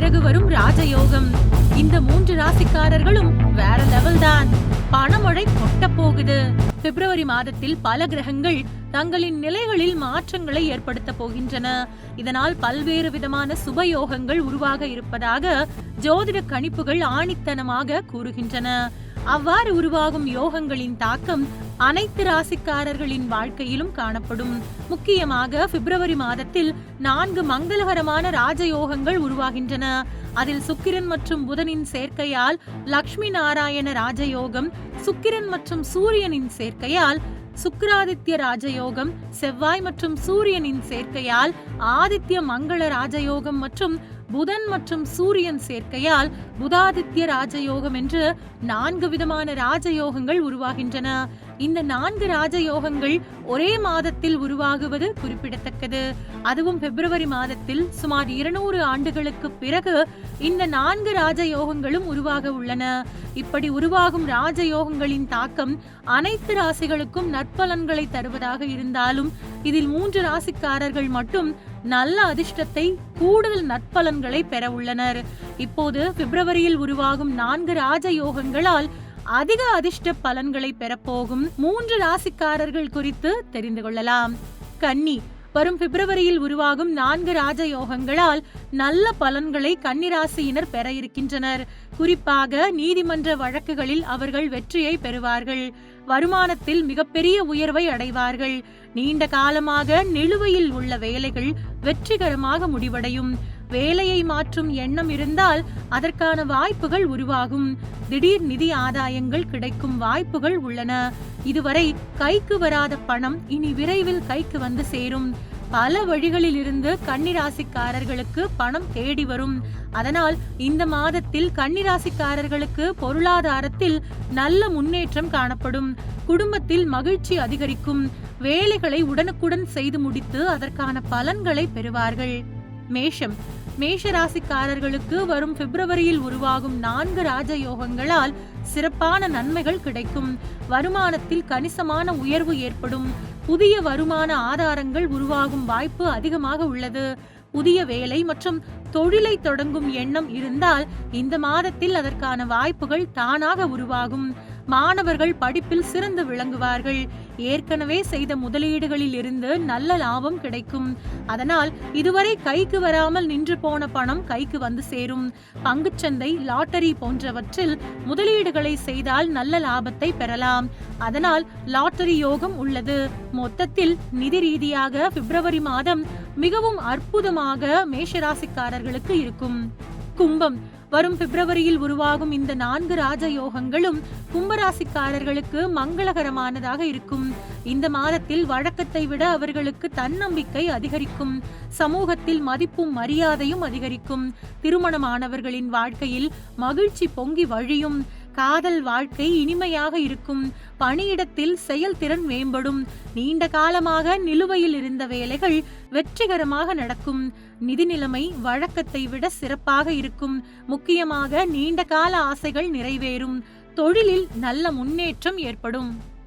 பிறகு வரும் ராஜயோகம். இந்த மூன்று ராசிக்காரர்களும் வேற லெவல் தான். பணமழை போகுது. பிப்ரவரி மாதத்தில் பல கிரகங்கள் தங்களின் நிலைகளில் மாற்றங்களை ஏற்படுத்த போகின்றன. இதனால் பல்வேறு விதமான சுபயோகங்கள் உருவாக இருப்பதாக ஜோதிட கணிப்புகள் ஆணித்தனமாக கூறுகின்றன. அவ்வாறு உருவாகும் யோகங்களின் தாக்கம் அனைத்து ராசிக்காரர்களின் வாழ்க்கையிலும் காணப்படும். முக்கியமாக பிப்ரவரி மாதத்தில் நான்கு மங்களகரமான ராஜயோகங்கள் உருவாகின்றன. அதில் சுக்கிரன் மற்றும் புதனின் சேர்க்கையால் லக்ஷ்மி நாராயண ராஜயோகம் சுக்கிரன் மற்றும் சூரியனின் சேர்க்கையால் சுக்கிராதித்ய ராஜயோகம் செவ்வாய் மற்றும் சூரியனின் சேர்க்கையால் ஆதித்ய மங்கள ராஜயோகம் மற்றும் புதன் மற்றும் சூரியன் சேர்க்கையால் புதாதித்ய ராஜயோகம் என்று நான்கு விதமான ராஜயோகங்கள் உருவாகின்றன. இந்த நான்கு ராஜயோகங்கள் ஒரே மாதத்தில் உருவாகுவது குறிப்பிடத்தக்கது. அதுவும் பிப்ரவரி மாதத்தில் சுமார் இருநூறு ஆண்டுகளுக்கு பிறகு இந்த நான்கு ராஜயோகங்களும் உருவாக உள்ளன. இப்படி உருவாகும் ராஜயோகங்களின் தாக்கம் அனைத்து ராசிகளுக்கும் நற்பலன்களை தருவதாக இருந்தாலும் இதில் மூன்று ராசிக்காரர்கள் மட்டும் நல்ல அதிர்ஷ்டத்தை கூடுதல் நற்பலன்களை பெற உள்ளனர். இப்போது பிப்ரவரியில் உருவாகும் நான்கு ராஜ யோகங்களால் அதிக அதிர்ஷ்ட பலன்களை பெறப்போகும் மூன்று ராசிக்காரர்கள் குறித்து தெரிந்து கொள்ளலாம். கன்னி வரும் பிப்ரவரியில் உருவாகும் நான்கு ராஜயோகங்களால் நல்ல பலன்களை கன்னிராசியினர் பெற இருக்கின்றனர். குறிப்பாக நீதிமன்ற வழக்குகளில் அவர்கள் வெற்றியை பெறுவார்கள். வருமானத்தில் மிகப்பெரிய உயர்வை அடைவார்கள். நீண்ட காலமாக நிலுவையில் உள்ள வேலைகள் வெற்றிகரமாக முடிவடையும். வேலையை மாற்றும் எண்ணம் இருந்தால் அதற்கான வாய்ப்புகள் உருவாகும். திடீர் நிதி ஆதாயங்கள் கிடைக்கும் வாய்ப்புகள் உள்ளன. இதுவரை கைக்கு வராத பணம் இனி விரைவில் கைக்கு வந்து சேரும். பல வழிகளில் இருந்து கன்னிராசிக்காரர்களுக்கு பணம் தேடி வரும். அதனால் இந்த மாதத்தில் கன்னிராசிக்காரர்களுக்கு பொருளாதாரத்தில் நல்ல முன்னேற்றம் காணப்படும். குடும்பத்தில் மகிழ்ச்சி அதிகரிக்கும். வேலைகளை உடனுக்குடன் செய்து முடித்து அதற்கான பலன்களை பெறுவார்கள். மேஷம். மேஷ ராசிக்காரர்களுக்கு வரும் பிப்ரவரியில் உருவாகும் நான்கு ராஜயோகங்களால் சிறப்பான நன்மைகள் கிடைக்கும். வருமானத்தில் கணிசமான உயர்வு ஏற்படும். புதிய வருமான ஆதாரங்கள் உருவாகும் வாய்ப்பு அதிகமாக உள்ளது. புதிய வேலை மற்றும் தொழிலை தொடங்கும் எண்ணம் இருந்தால் இந்த மாதத்தில் அதற்கான வாய்ப்புகள் தானாக உருவாகும். மாணவர்கள் படிப்பில் சிறந்து விளங்குவார்கள். ஏற்கனவே செய்த முதலீடுகளில் இருந்து நல்ல லாபம் கிடைக்கும். அதனால் இதுவரை கைக்கு வராமல் நின்று போன பணம் கைக்கு வந்து சேரும். பங்குச்சந்தை லாட்டரி போன்றவற்றில் முதலீடுகளை செய்தால் நல்ல லாபத்தை பெறலாம். அதனால் லாட்டரி யோகம் உள்ளது. மொத்தத்தில் நிதி ரீதியாக பிப்ரவரி மாதம் மிகவும் அற்புதமாக மேஷராசிக்காரர்களுக்கு இருக்கும். கும்பம் வரும் பிப்ரவரியில் உருவாகும் இந்த நான்கு ராஜயோகங்களும் கும்பராசிக்காரர்களுக்கு மங்களகரமானதாக இருக்கும். இந்த மாதத்தில் வழக்கத்தை விட அவர்களுக்கு தன்னம்பிக்கை அதிகரிக்கும். சமூகத்தில் மதிப்பும் மரியாதையும் அதிகரிக்கும். திருமணமானவர்களின் வாழ்க்கையில் மகிழ்ச்சி பொங்கி வழியும். காதல் வாழ்க்கை இனிமையாக இருக்கும். பணியிடத்தில் செயல்திறன் மேம்படும். நீண்ட காலமாக நிலுவையில் இருந்த வேலைகள் வெற்றிகரமாக நடக்கும். நிதி நிலைமை வழக்கத்தை விட சிறப்பாக இருக்கும். முக்கியமாக நீண்ட கால ஆசைகள் நிறைவேறும். தொழிலில் நல்ல முன்னேற்றம் ஏற்படும்.